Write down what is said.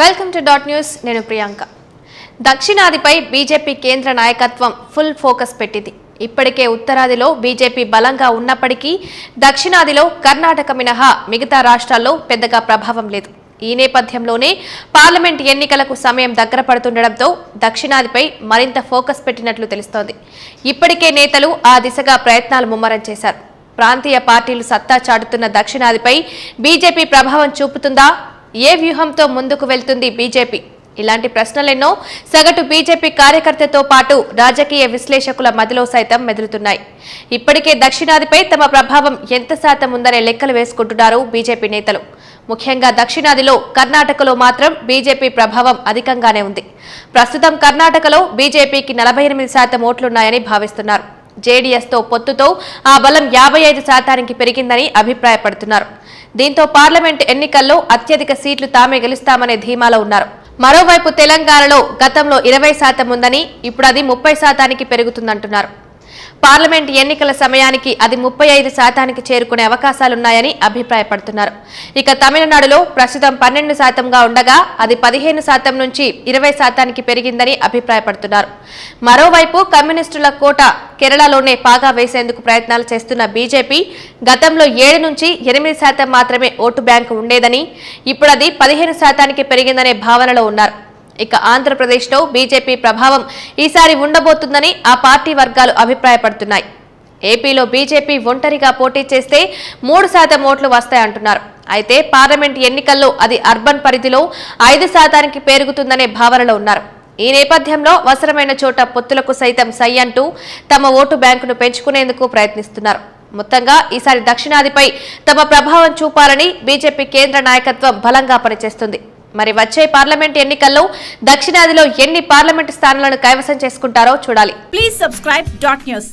Welcome to dot news నేను Priyanka. దక్షిణాదిపై BJP కేంద్ర నాయకత్వం ఫుల్ ఫోకస్ పెట్టింది. ఇప్పటికే ఉత్తరాదిలో బీజేపీ బలంగా ఉన్నప్పటికీ దక్షిణాదిలో కర్ణాటక మినహా మిగతా రాష్ట్రాల్లో పెద్దగా ప్రభావం లేదు. ఈ నేపథ్యంలోనే పార్లమెంట్ ఎన్నికలకు సమయం దగ్గర పడుతుండటంతో దక్షిణాదిపై మరింత ఫోకస్ పెట్టినట్లు తెలుస్తోంది. ఇప్పటికే నేతలు ఆ దిశగా ప్రయత్నాలు ముమ్మరం చేశారు. ప్రాంతీయ పార్టీలు సత్తా చాటుతున్న దక్షిణాదిపై బీజేపీ ప్రభావం చూపుతుందా? ఏ వ్యూహంతో ముందుకు వెళ్తుంది బీజేపీ? ఇలాంటి ప్రశ్నలెన్నో సగటు బీజేపీ కార్యకర్తతో పాటు రాజకీయ విశ్లేషకుల మదిలో సైతం మెదులుతున్నాయి. ఇప్పటికే దక్షిణాదిపై తమ ప్రభావం ఎంత శాతం ఉందనే లెక్కలు వేసుకుంటున్నారు బీజేపీ నేతలు. ముఖ్యంగా దక్షిణాదిలో కర్ణాటకలో మాత్రం బీజేపీ ప్రభావం అధికంగానే ఉంది. ప్రస్తుతం కర్ణాటకలో బీజేపీకి నలభై ఎనిమిది శాతం ఓట్లున్నాయని భావిస్తున్నారు. జేడీఎస్తో పొత్తుతో ఆ బలం యాభై ఐదు శాతానికి పెరిగిందని అభిప్రాయపడుతున్నారు. దీంతో పార్లమెంట్ ఎన్నికల్లో అత్యధిక సీట్లు తామే గెలుస్తామనే ధీమాలో ఉన్నారు. మరోవైపు తెలంగాణలో గతంలో ఇరవై శాతం ఉందని ఇప్పుడు అది ముప్పై శాతానికి పెరుగుతుందంటున్నారు. పార్లమెంట్ ఎన్నికల సమయానికి అది ముప్పై ఐదు శాతానికి చేరుకునే అవకాశాలున్నాయని అభిప్రాయపడుతున్నారు. ఇక తమిళనాడులో ప్రస్తుతం పన్నెండు శాతంగా ఉండగా అది పదిహేను శాతం నుంచి ఇరవై శాతానికి పెరిగిందని అభిప్రాయపడుతున్నారు. మరోవైపు కమ్యూనిస్టుల కోట కేరళలోనే పాగా వేసేందుకు ప్రయత్నాలు చేస్తున్న బీజేపీ గతంలో ఏడు నుంచి ఎనిమిది శాతం మాత్రమే ఓటు బ్యాంకు ఉండేదని ఇప్పుడు అది పదిహేను శాతానికి పెరిగిందనే భావనలో ఉన్నారు. ఇక ఆంధ్రప్రదేశ్లో బీజేపీ ప్రభావం ఈసారి ఉండబోతుందని ఆ పార్టీ వర్గాలు అభిప్రాయపడుతున్నాయి. ఏపీలో బీజేపీ ఒంటరిగా పోటీ చేస్తే మూడు శాతం ఓట్లు వస్తాయంటున్నారు అయితే పార్లమెంట్ ఎన్నికల్లో అది అర్బన్ పరిధిలో ఐదు శాతానికి పెరుగుతుందనే భావనలో ఉన్నారు. ఈ నేపథ్యంలో అవసరమైన చోట పొత్తులకు సైతం సై అంటూ తమ ఓటు బ్యాంకును పెంచుకునేందుకు ప్రయత్నిస్తున్నారు. మొత్తంగా ఈసారి దక్షిణాదిపై తమ ప్రభావం చూపాలని బీజేపీ కేంద్ర నాయకత్వం బలంగా పనిచేస్తుంది. మరి వచ్చే పార్లమెంట్ ఎన్నికల్లో దక్షిణాదిలో ఎన్ని పార్లమెంట్ స్థానాలను కైవసం చేసుకుంటారో చూడాలి. Please subscribe dot news